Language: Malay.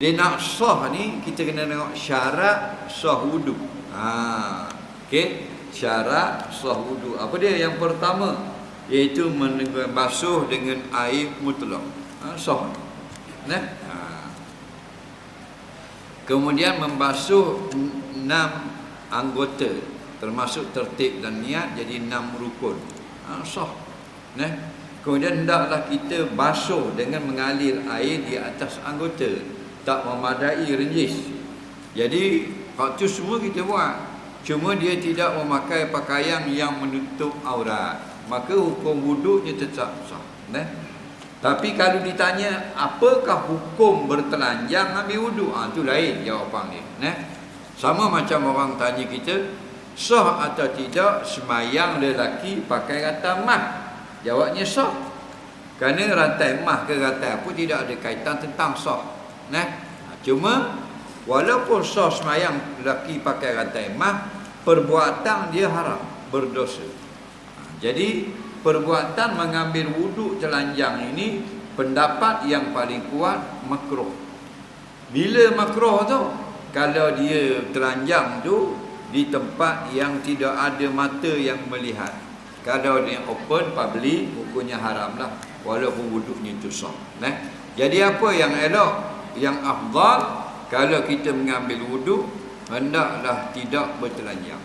Dia nak sah ni kita kena tengok syarat sah wudu. Ha, okey. Syarat sah wudu. Apa dia? Yang pertama iaitu basuh dengan air mutlak. Ha, sah. Nah. Ha. Kemudian membasuh enam anggota termasuk tertib dan niat jadi enam rukun. Ha, sah. Nah. Kemudian hendaklah kita basuh dengan mengalir air di atas anggota tak memadai renjis. Jadi waktu semua kita buat. Cuma dia tidak memakai pakaian yang menutup aurat. Maka hukum wuduknya tetap sah. Nah. Tapi kalau ditanya apakah hukum bertelanjang ambil wuduk? Ah ha, tu lain jawapan dia. Nah. Sama macam orang tanya kita sah atau tidak semayang lelaki pakai rata mah? Jawabnya sah. Kerana rantai mah ke rantai apa tidak ada kaitan tentang sah. Nah, cuma walaupun sos semayang lelaki pakai rantai mah, perbuatan dia haram, berdosa. Jadi perbuatan mengambil wuduk telanjang ini pendapat yang paling kuat makruh. Bila makruh tu? Kalau dia telanjang tu di tempat yang tidak ada mata yang melihat. Kalau dia open public hukumnya haram lah walaupun wuduknya itu sah. Nah, jadi apa yang elok? Yang afdal kalau kita mengambil wuduk hendaklah tidak bertelanjang